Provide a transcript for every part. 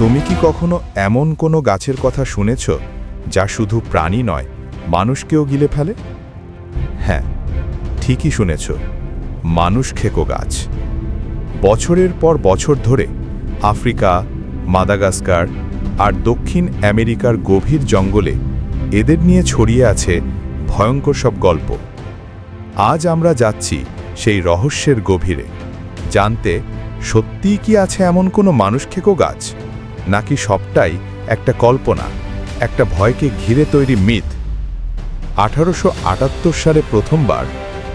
তুমি কি কখনো এমন কোনো গাছের কথা শুনেছ যা শুধু প্রাণী নয়, মানুষকেও গিলে ফেলে? হ্যাঁ ঠিকই শুনেছ, মানুষ খেকো গাছ। বছরের পর বছর ধরে আফ্রিকা, মাদাগাস্কার আর দক্ষিণ আমেরিকার গভীর জঙ্গলে এদের নিয়ে ছড়িয়ে আছে ভয়ঙ্কর সব গল্প। আজ আমরা যাচ্ছি সেই রহস্যের গভীরে। জানতে সত্যিই কি আছে এমন কোনো মানুষ খেকো গাছ? নাকি সবটাই একটা কল্পনা, একটা ভয়কে ঘিরে তৈরি মিথ। আঠারোশো আটাত্তর সালে প্রথমবার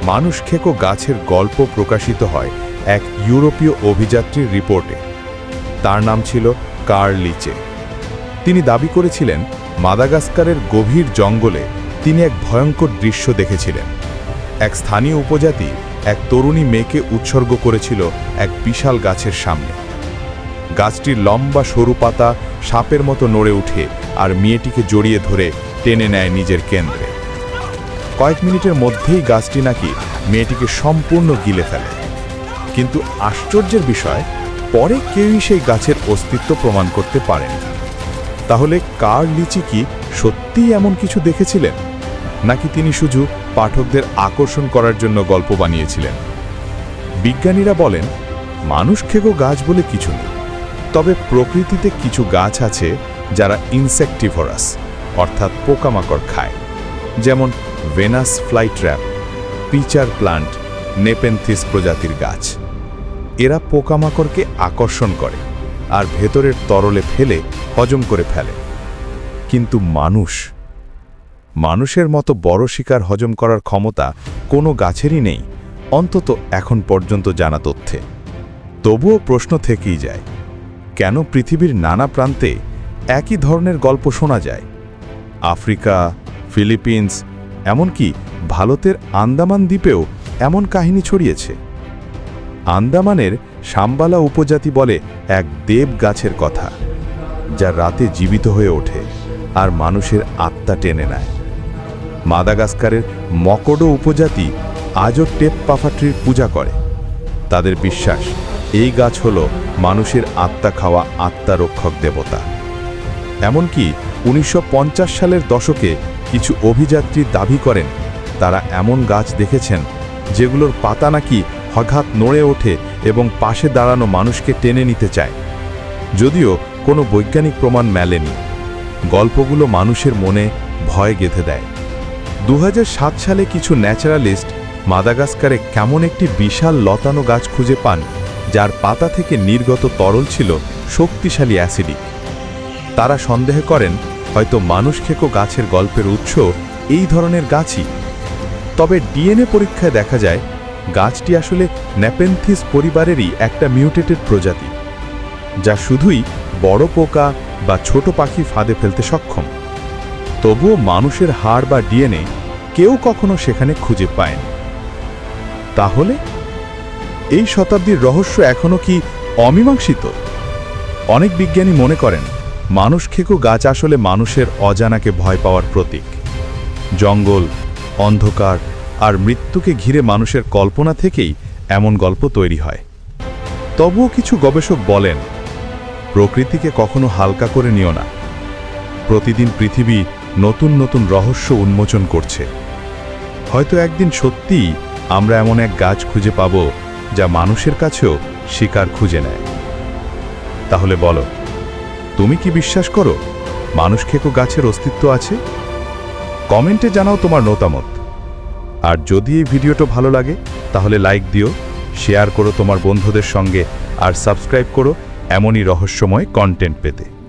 মানুষ খেকো গাছের গল্প প্রকাশিত হয় এক ইউরোপীয় অভিযাত্রীর রিপোর্টে। তার নাম ছিল কার্ল লিচে। তিনি দাবি করেছিলেন, মাদাগাস্কারের গভীর জঙ্গলে তিনি এক ভয়ঙ্কর দৃশ্য দেখেছিলেন। এক স্থানীয় উপজাতি এক তরুণী মেয়েকে উৎসর্গ করেছিল এক বিশাল গাছের সামনে। গাছটির লম্বা সরু পাতা সাপের মতো নড়ে উঠে আর মেয়েটিকে জড়িয়ে ধরে টেনে নেয় নিজের কেন্দ্রে। কয়েক মিনিটের মধ্যেই গাছটি নাকি মেয়েটিকে সম্পূর্ণ গিলে ফেলে। কিন্তু আশ্চর্যের বিষয়, পরে কেউই সেই গাছের অস্তিত্ব প্রমাণ করতে পারেন। তাহলে কার লিচি কি সত্যিই এমন কিছু দেখেছিলেন? নাকি তিনি শুধু পাঠকদের আকর্ষণ করার জন্য গল্প বানিয়েছিলেন? বিজ্ঞানীরা বলেন, মানুষ খেগো গাছ বলে কিছু নেই। তবে প্রকৃতিতে কিছু গাছ আছে যারা ইনসেকটিভরাস অর্থাৎ পোকামাকড় খায়। যেমন Venus flytrap pitcher plant Nepenthes প্রজাতির গাছ। এরা পোকামাকড়কে আকর্ষণ করে আর ভেতরের তরলে ফেলে হজম করে ফেলে। কিন্তু মানুষ, মানুষের মতো বড় শিকার হজম করার ক্ষমতা কোনো গাছেরই নেই, অন্তত এখন পর্যন্ত জানা তথ্যে। তবুও প্রশ্ন থেকেই যায় কেন পৃথিবীর নানা প্রান্তে একই ধরনের গল্প শোনা যায়? আফ্রিকা, ফিলিপিন্স, এমনকি ভারতের আন্দামান দ্বীপেও এমন কাহিনী ছড়িয়েছে। আন্দামানের সাম্বালা উপজাতি বলে এক দেব গাছের কথা, যা রাতে জীবিত হয়ে ওঠে আর মানুষের আত্মা টেনে নেয়। মাদাগাস্কারের মকডো উপজাতি আজও টেপ পাফাট্রির পূজা করে। তাদের বিশ্বাস এই গাছ হল মানুষের আত্মা খাওয়া আত্মারক্ষক দেবতা। এমনকি উনিশশো পঞ্চাশ সালের দশকে কিছু অভিযাত্রী দাবি করেন, তারা এমন গাছ দেখেছেন, যেগুলোর পাতা নাকি হঠাৎ নড়ে ওঠে এবং পাশে দাঁড়ানো মানুষকে টেনে নিতে চায়। যদিও কোনো বৈজ্ঞানিক প্রমাণ মেলেনি। গল্পগুলো মানুষের মনে ভয় গেঁথে দেয়। দু হাজার সাত সালে কিছু ন্যাচারালিস্ট মাদাগাস্কারে কেমন একটি বিশাল লতানো গাছ খুঁজে পান যার পাতা থেকে নির্গত তরল ছিল শক্তিশালী অ্যাসিডিক। তারা সন্দেহ করেন, হয়তো মানুষ খেকো গাছের গল্পের উৎস এই ধরনের গাছই। তবে ডিএনএ পরীক্ষায় দেখা যায়, গাছটি আসলে ন্যাপেন্থিস পরিবারেরই একটা মিউটেটেড প্রজাতি, যা শুধুই বড় পোকা বা ছোট পাখি ফাঁদে ফেলতে সক্ষম। তবুও মানুষের হাড় বা ডিএনএ কেউ কখনো সেখানে খুঁজে পায়নি। তাহলে এই শতাব্দীর রহস্য এখনও কি অমীমাংসিত? অনেক বিজ্ঞানী মনে করেন, মানুষ খেকো গাছ আসলে মানুষের অজানাকে ভয় পাওয়ার প্রতীক। জঙ্গল, অন্ধকার আর মৃত্যুকে ঘিরে মানুষের কল্পনা থেকেই এমন গল্প তৈরি হয়। তবুও কিছু গবেষক বলেন, প্রকৃতিকে কখনো হালকা করে নিও না। প্রতিদিন পৃথিবী নতুন নতুন রহস্য উন্মোচন করছে। হয়তো একদিন সত্যিই আমরা এমন এক গাছ খুঁজে পাব যা মানুষের কাছেও শিকার খুঁজে নেয়। তাহলে বলো, তুমি কি বিশ্বাস করো মানুষ খেকো গাছের অস্তিত্ব আছে? কমেন্টে জানাও তোমার মতামত। আর যদি এই ভিডিওটা ভালো লাগে, তাহলে লাইক দিও, শেয়ার করো তোমার বন্ধুদের সঙ্গে, আর সাবস্ক্রাইব করো এমনই রহস্যময় কন্টেন্ট পেতে।